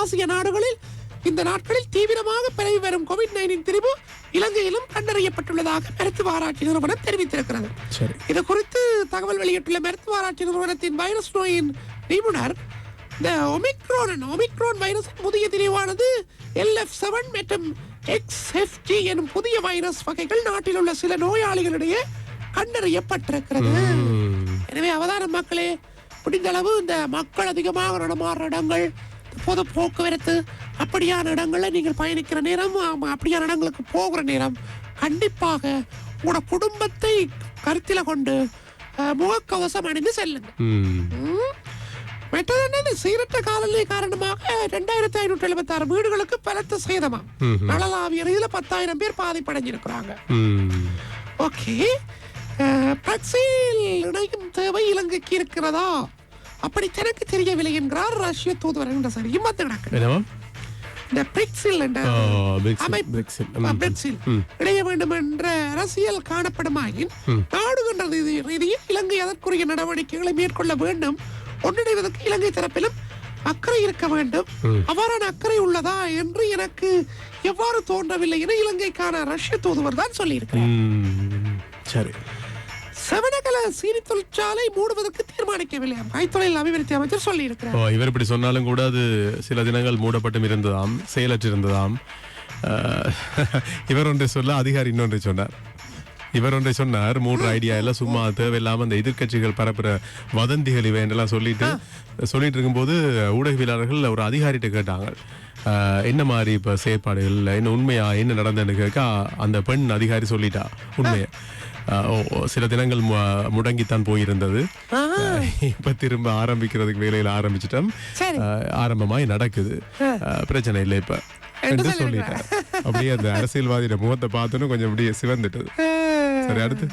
ஆசிய நாடுகளில் இந்த நாட்களில் தீவிரமாக பரவி வரும் கோவிட் நைன்டீன் திரிபு இலங்கையிலும் கண்டறியப்பட்டுள்ளதாக மருத்துவ ஆராய்ச்சி நிறுவனம் தெரிவித்திருக்கிறது. இது குறித்து தகவல் வெளியிட்டுள்ள மருத்துவ ஆராய்ச்சி நிறுவனத்தின் வைரஸ் நோயின் நிபுணர் இந்த ஒமிக்ரோன் ஒமிக்ரோன் வைரஸின் புதிய திரிவானது எல்எஃப் செவன் மற்றும் எக்ஸ்எஃப்டி எனும் புதிய வைரஸ் வகைகள் நாட்டில் உள்ள சில நோயாளிகளிடையே கண்டறியப்பட்டிருக்கிறது. எனவே அவதான மக்களே முடிந்த அளவு இந்த மக்கள் அதிகமாக நடமாடுற இடங்கள் பொது போக்குவரத்து அப்படியான இடங்கள்ல நீங்கள் பயணிக்கிற நேரம் அப்படியான இடங்களுக்கு போகிற நேரம் கண்டிப்பாக உங்களோட குடும்பத்தை கருத்தில கொண்டு முகக்கவசம் அணிந்து செல்லுங்க. மற்றது என்னது? சீரற்ற காலநிலை காரணமாக ரெண்டாயிரத்தி ஐநூற்றி எழுபத்தி ஆறு வீடுகளுக்கு பலத்த சேதமா. நலலாவிய ரீதியில பத்தாயிரம் பேர் பாதிப்படைஞ்சிருக்கிறாங்க. ஓகே. பிரக்சில் இணையும் தேவை இலங்கைக்கு இருக்கிறதா? அப்படி தனக்கு தெரியவில்லை என்கிறார் ரஷ்ய தூதுவர் என்ற கிடக்கு என்னவா இந்த பிரிக்ஸில் என்ற அமைப்பு. இணைய வேண்டும் என்ற அரசியல் காணப்படுமாயின். நாடுகின்ற ரீதி- ரீதியில் இலங்கை அதற்குரிய நடவடிக்கைகளை மேற்கொள்ள வேண்டும். ஒன்றிணைவதற்கு இலங்கை தரப்பிலும் அக்கறை இருக்க வேண்டும். அவ்வாறான அக்கறை உள்ளதா என்று எனக்கு எவ்வாறு தோன்றவில்லை என இலங்கைக்கான ரஷ்ய தூதுவர் தான் சொல்லியிருக்கிறார். சரி. செவனகல சீனி தொழிற்சாலை மூடுவதற்கு தீர்மானிக்கவில்லை. கைத்தொழில் அபிவிருத்தி அமைச்சர் சொல்லியிருக்கிறார். இவர் இப்படி சொன்னாலும் கூட அது சில தினங்கள் மூடப்பட்டும் இருந்ததாம் செயலற்றிருந்ததாம். இவர் ஒன்றை சொல்ல அதிகாரி இன்னொன்றை சொன்னார். இவர் ஒன்றை சொன்னார் மூன்று ஐடியா எல்லாம் சும்மா தேவையில்லாம அந்த எதிர்க்கட்சிகள் பரப்புற வதந்திகள் இவை என்றெல்லாம் சொல்லிட்டு சொல்லிட்டு இருக்கும்போது ஊடகவியலாளர்கள் ஒரு அதிகாரிகிட்ட கேட்டாங்க. என்ன மாதிரி இப்ப செயற்பாடுகள் என்ன உண்மையா என்ன நடந்ததுன்னு கேட்க அந்த பெண் அதிகாரி சொல்லிட்டா உண்மையை. சில தினங்கள் முடங்கித்தான் போயிருந்தது. இப்ப திரும்ப ஆரம்பிக்கிறதுக்கு வேலையில ஆரம்பிச்சிட்டோம். ஆரம்பமாய் நடக்குது. பிரச்சனை இல்லை இப்ப. என்று சொல்லிட்டேன் அப்படியே அந்த அரசியல்வாதியோட முகத்தை பார்த்தோன்னு கொஞ்சம் அப்படியே சிவந்துட்டது சரி அடுத்து.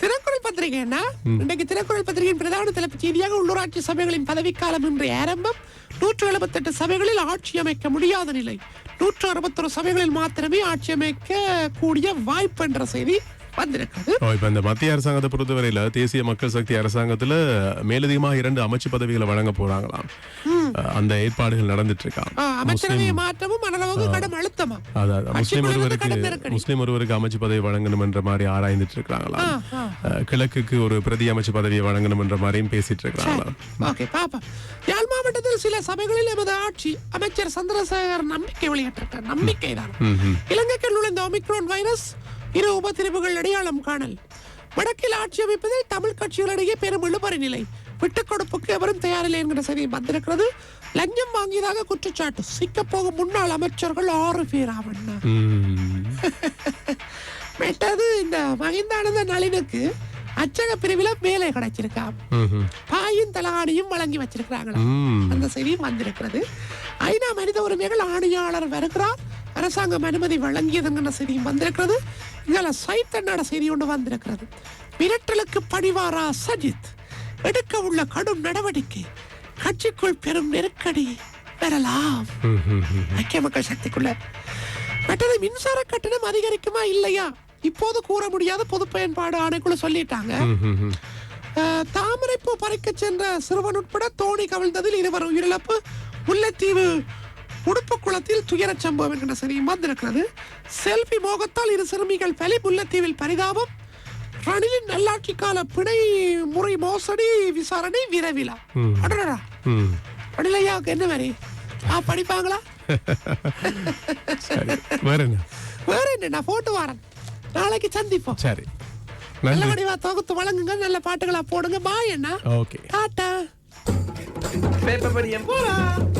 தினக்குரல் பத்திரிகை என்ன? இன்றைக்கு தினக்குரல் பத்திரிகையின் பிரதான தலைப்புச் செய்தியாக உள்ளூராட்சி சபைகளின் பதவிக்காலம் இன்றைய ஆரம்பம். நூற்று எழுபத்தெட்டு சபைகளில் ஆட்சி அமைக்க முடியாத நிலை. நூற்று அறுபத்தொரு சபைகளில் மாத்திரமே ஆட்சி அமைக்க கூடிய வாய்ப்பு என்ற செய்தி. இப்ப இந்த மத்திய அரசாங்கத்தை பொறுத்தவரையில தேசிய மக்கள் சக்தி அரசாங்கத்துல மேலதிகமாக இரண்டு அமைச்சு பதவிகளை வழங்க போறாங்களாம். அந்த ஏற்பாடுகள் நடந்துட்டு அதாவது முஸ்லிம் ஒருவருக்கு அமைச்சு பதவி வழங்கணும் என்ற மாதிரி ஆராய்ந்துட்டு இருக்காங்களாம் அஹ், கிழக்குக்கு ஒரு பிரதி அமைச்சு பதவியை வழங்கணும் என்ற மாதிரியும் பேசிட்டு பாப்போம் யாழ் மாவட்டத்தில் சில சபைகளில் எமது ஆட்சி அமைச்சர் சந்திரசேகர் நம்பிக்கை வெளியிட்டிருக்கார் நம்பிக்கை தான். இலங்கைக்குள் நுழைந்த ஒமிக்ரோன் வைரஸ் இரு உபதிரிவுகள் அடையாளம் காணல். வடக்கில் ஆட்சி அமைப்பதில் தமிழ் கட்சிகளிடையே பெரும் இழுபறி நிலை. விட்டுக் கொடுப்புக்கு எவரும் தயாரில்லை என்கிற செய்தி வந்திருக்கிறது. லஞ்சம் வாங்கியதாக குற்றச்சாட்டு. சிக்கப் போகும் முன்னாள் அமைச்சர்கள் ஆறு பேர் ஆவண்ணா. மெட்டது இந்த மகிந்தானந்த நளினுக்கு அச்சக பிரிவில வேலை ம். பாயும் தலகாணியும் வழங்கி வச்சிருக்கிறாங்களா. அந்த செய்தியும் வந்திருக்கிறது. ஐநா மனித உரிமைகள் ஆணையாளர் வருகிறார். அரசாங்கம் அனுமதி வழங்கியதுங்கிற செய்தியும் வந்திருக்கிறது. இதில் சைத்தன்னோட செய்தி ஒன்று வந்திருக்கிறது. மிரட்டலுக்கு பணிவாரா சஜித்? எடுக்க உள்ள கடும் நடவடிக்கை. கட்சிக்குள் பெரும் நெருக்கடி. பெறலாம். ஐக்கிய மக்கள் சக்திக்குள்ள. மற்றது மின்சார கட்டணம் அதிகரிக்குமா இல்லையா? இப்போது கூற முடியாத பொது பயன்பாடு ஆணைக்குள்ள சொல்லிட்டாங்க. தாமரைப்பூ பறிக்க சென்ற சிறுவன் உட்பட தோணி கவிழ்ந்ததில் இருவர் உயிரிழப்பு. முல்லைத்தீவு உடுப்பு குளத்தில் துயரச் சம்பவம் என்கிற செய்தியும் வந்திருக்கிறது. செல்ஃபி மோகத்தால் இரு சிறுமிகள் பலி முல்லைத்தீவில் பரிதாபம். ரணிலின் நல்லாட்சி கால பிணை முறை மோசடி விசாரணை விரைவிலா. அடடா. ரணிலையாவுக்கு என்ன வரி? ஆ படிப்பாங்களா? சரி வேற என்ன? வேற என்ன? நான் போட்டு வரேன். நாளைக்கு சந்திப்போம். சரி. நல்ல வடிவா தொகுத்து வழங்குங்க. நல்ல பாட்டுகளா போடுங்க. பாய் என்ன ஓகே. டாட்டா. பேப்பர் படியம் போலாம்